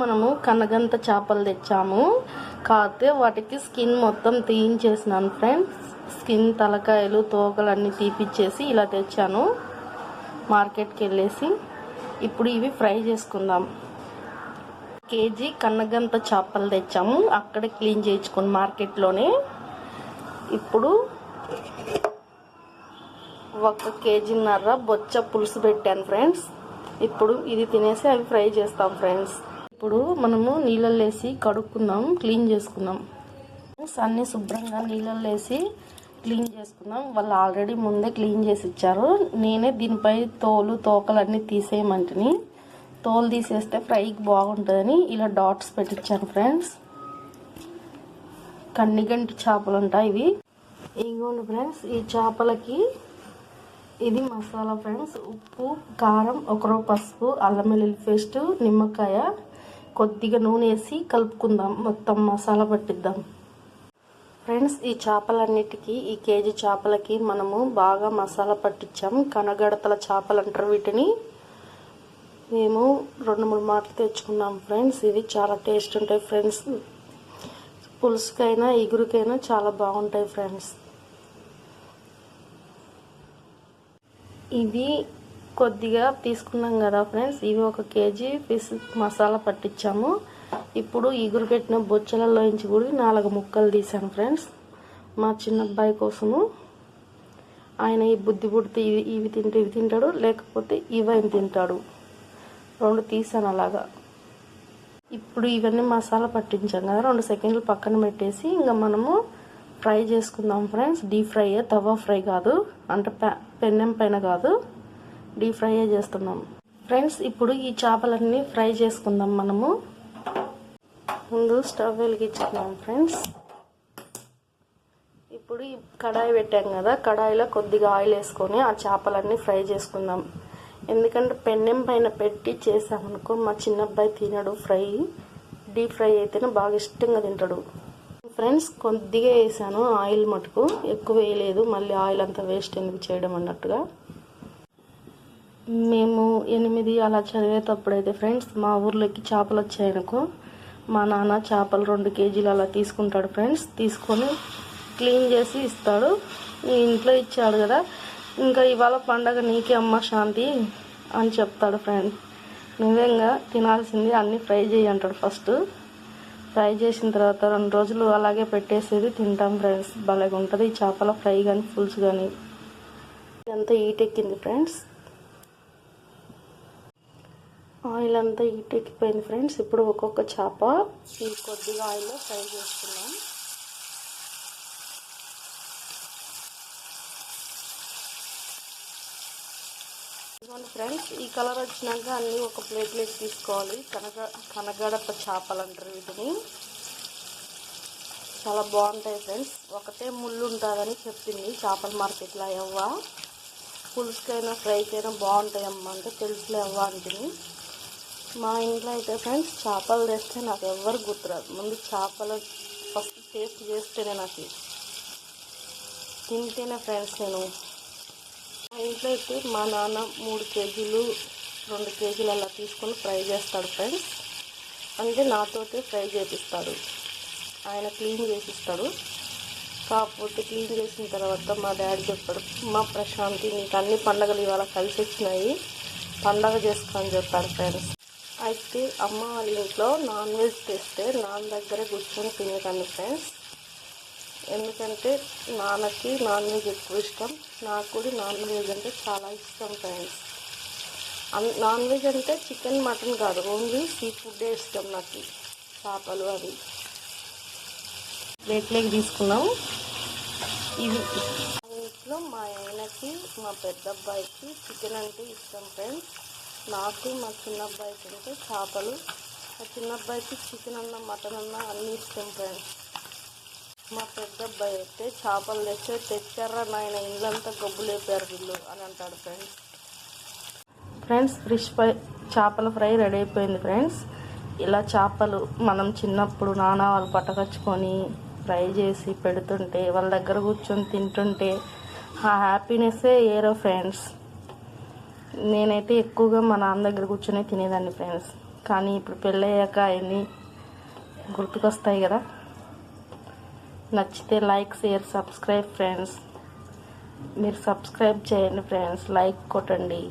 మనము కనగంత చేపలు తెచ్చాము. కాకపోతే వాటికి స్కిన్ మొత్తం తీయించేసినాను ఫ్రెండ్స్. స్కిన్ తలకాయలు తోకలు అన్నీ తీపిచ్చేసి ఇలా తెచ్చాను. మార్కెట్కి వెళ్ళేసి ఇప్పుడు ఇవి ఫ్రై చేసుకుందాం. కేజీ కన్నగంత చేపలు తెచ్చాము. అక్కడ క్లీన్ చేయించుకుని మార్కెట్లోనే. ఇప్పుడు ఒక కేజీన్నర బొచ్చ పులుసు పెట్టాను ఫ్రెండ్స్. ఇప్పుడు ఇది తినేసి అవి ఫ్రై చేస్తాం ఫ్రెండ్స్. ఇప్పుడు మనము నీళ్ళల్లో వేసి కడుక్కుందాం క్లీన్ చేసుకుందాం. అన్నీ శుభ్రంగా నీళ్ళల్లో వేసి క్లీన్ చేసుకుందాం. వాళ్ళు ఆల్రెడీ ముందే క్లీన్ చేసి ఇచ్చారు. నేనే దీనిపై తోలు తోకలు అన్నీ తోలు తీసేస్తే ఫ్రైకి బాగుంటుందని ఇలా డాట్స్ పెట్టించాను ఫ్రెండ్స్. కన్నిగంటి చేపలు ఉంటాయి ఇవి. ఇంకోండి ఫ్రెండ్స్ ఈ చేపలకి ఇది మసాలా ఫ్రెండ్స్. ఉప్పు కారం ఒకరో పసుపు అల్లం వెల్లుల్లి పేస్ట్ నిమ్మకాయ కొద్దిగా నూనె వేసి కలుపుకుందాం. మొత్తం మసాలా పట్టిద్దాం. ఫ్రెండ్స్ ఈ చేపలన్నిటికీ ఈ కేజీ చేపలకి మనము బాగా మసాలా పట్టించాం కనగడతల చేపలు అంటారు వీటిని. మేము రెండు మూడు మాటలు తెచ్చుకున్నాం ఫ్రెండ్స్. ఇవి చాలా టేస్ట్ ఉంటాయి ఫ్రెండ్స్. పులుసుకైనా ఇగురుకైనా చాలా బాగుంటాయి ఫ్రెండ్స్. ఇవి కొద్దిగా తీసుకున్నాం కదా ఫ్రెండ్స్. ఇవి ఒక కేజీ ఫిష్ మసాలా పట్టించాము. ఇప్పుడు ఇగురు పెట్టిన బొచ్చలలో నుంచి కూడా నాలుగు ముక్కలు తీసాను ఫ్రెండ్స్. మా చిన్న అబ్బాయి కోసము. ఆయన ఈ బుద్ధి పుడితే ఇవి ఇవి తింటే ఇవి తింటాడు లేకపోతే ఇవైన తింటాడు. రెండు తీసాను అలాగా. ఇప్పుడు ఇవన్నీ మసాలా పట్టించాం కదా రెండు సెకండ్లు పక్కన పెట్టేసి ఇంకా మనము ఫ్రై చేసుకుందాం friends. Deep fry tawa fry కాదు. అంటే పెన్నెం పైన కాదు. డీప్ ఫ్రై చేస్తున్నాం. ఫ్రెండ్స్ ఇప్పుడు ఈ చేపలన్నీ ఫ్రై చేసుకుందాం మనము. ముందు స్టవ్ వెలిగించుకున్నాం ఫ్రెండ్స్. ఇప్పుడు ఈ కడాయి పెట్టాం కదా కడాయిలో కొద్దిగా ఆయిల్ వేసుకొని ఆ చేపలన్నీ ఫ్రై చేసుకుందాం. ఎందుకంటే పెన్నెం పైన పెట్టి చేసామనుకో మా చిన్నబ్బాయి తినడు ఫ్రై. డీప్ ఫ్రై అయితేనే బాగా ఇష్టంగా తింటాడు. ఫ్రెండ్స్ కొద్దిగా వేసాను ఆయిల్ మటుకు. ఎక్కువ వేయలేదు మళ్ళీ ఆయిల్ అంతా వేస్ట్ ఎందుకు చేయడం అన్నట్టుగా. మేము ఎనిమిది అలా చదివేటప్పుడు అయితే ఫ్రెండ్స్ మా ఊర్లోకి చేపలు వచ్చాయనుకో మా నాన్న చేపలు రెండు కేజీలు అలా తీసుకుంటాడు ఫ్రెండ్స్ తీసుకొని క్లీన్ చేసి ఇస్తాడు. ఇంట్లో ఇచ్చాడు కదా ఇంకా ఇవాళ పండగ నీకే అమ్మ శాంతి అని చెప్తాడు ఫ్రెండ్. నిజంగా తినాల్సింది అన్నీ ఫ్రై చేయి అంటాడు ఫస్ట్. ఫ్రై చేసిన తర్వాత రెండు రోజులు అలాగే పెట్టేసేది తింటాం ఫ్రెండ్స్. భలేగా ఉంటుంది ఈ చేపల ఫ్రై కానీ పులుసు కానీ ఇదంతా ఈటెక్కింది ఫ్రెండ్స్. ఆయిల్ అంతా ఈటెక్కిపోయింది ఫ్రెండ్స్. ఇప్పుడు ఒక్కొక్క చేప ఈ కొద్దిగా ఆయిల్లో ఫ్రై చేసుకున్నాం ఇదిగోండి ఫ్రెండ్స్ ఈ కలర్ వచ్చినాక అన్నీ ఒక ప్లేట్లోకి తీసుకోవాలి. కనగ కనగడప చేపలు అంటారు వీటిని. చాలా బాగుంటాయి ఫ్రెండ్స్. ఒకటే ముళ్ళు ఉంటుందని చెప్పింది చేపల మార్కెట్లో అవ్వ పులుసుకైనా ఫ్రైకైనా బాగుంటాయి అమ్మ అంటే తెలుసులే అవ్వ అంటుంది మా ఇంట్లో అయితే ఫ్రెండ్స్ చేపలు తెస్తే నాకు ఎవ్వరు గుర్తురాదు. ముందు చేపలు ఫస్ట్ టేస్ట్ చేస్తేనే నాకు తింటేనే ఫ్రెండ్స్ నేను. మా ఇంట్లో అయితే మా నాన్న మూడు కేజీలు రెండు కేజీలు అలా తీసుకొని ఫ్రై చేస్తాడు ఫ్రెండ్స్ అంటే నాతోటి ఫ్రై చేపిస్తాడు. ఆయన క్లీన్ చేసిస్తాడు కాకపోతే క్లీన్ చేసిన తర్వాత మా డాడీ చెప్పాడు మా ప్రశాంతి నీకు అన్ని పండగలు ఇవాళ కలిసి వచ్చినాయి పండగ చేసుకొని చెప్తాడు ఫ్రెండ్స్ అయితే అమ్మ వాళ్ళ ఇంట్లో నాన్ వెజ్ తెస్తే నాన్న దగ్గర కూర్చొని తినేదాన్ని ఫ్రెండ్స్ ఎందుకంటే నాన్నకి నాన్ వెజ్ ఎక్కువ ఇష్టం. నాకు కూడా నాన్ వెజ్ అంటే చాలా ఇష్టం ఫ్రెండ్స్ నాన్ వెజ్ అంటే చికెన్ మటన్ కాదు. ఓన్లీ సీ ఫుడ్డే ఇష్టం నాకు చేపలు అవి. ప్లేట్లోకి తీసుకున్నాం ఇవి ఇంట్లో మా ఆయనకి మా పెద్ద అబ్బాయికి చికెన్ అంటే ఇష్టం ఫ్రెండ్స్ నాకు మా చిన్న అబ్బాయికి అంటే చేపలు. మా చిన్న అబ్బాయికి చికెన్ అన్న మటన్ అన్న అన్నీ ఇష్టం ఫ్రెండ్స్. మా పెద్ద అబ్బాయి అయితే చేపలు తెస్తే తెచ్చారా నాయన ఇళ్ళంతా గబ్బు లేపారు వీళ్ళు అని అంటాడు ఫ్రెండ్స్. ఫ్రెండ్స్ ఫిష్ ఫ్రై చేపల ఫ్రై రెడీ అయిపోయింది ఫ్రెండ్స్. ఇలా చేపలు మనం చిన్నప్పుడు నాన్న వాళ్ళు పట్టకచ్చుకొని ఫ్రై చేసి పెడుతుంటే వాళ్ళ దగ్గర కూర్చొని తింటుంటే ఆ హ్యాపీనెస్సే ఏరో ఫ్రెండ్స్. నేనైతే ఎక్కువగా మా నాన్న దగ్గర కూర్చొని తినేదాన్ని ఫ్రెండ్స్. కానీ ఇప్పుడు పెళ్ళయ్యాక అవన్నీ గుర్తుకొస్తాయి కదా. నచ్చితే లైక్ షేర్ సబ్స్క్రైబ్ ఫ్రెండ్స్. మీరు సబ్స్క్రైబ్ చేయండి ఫ్రెండ్స్. లైక్ కొట్టండి.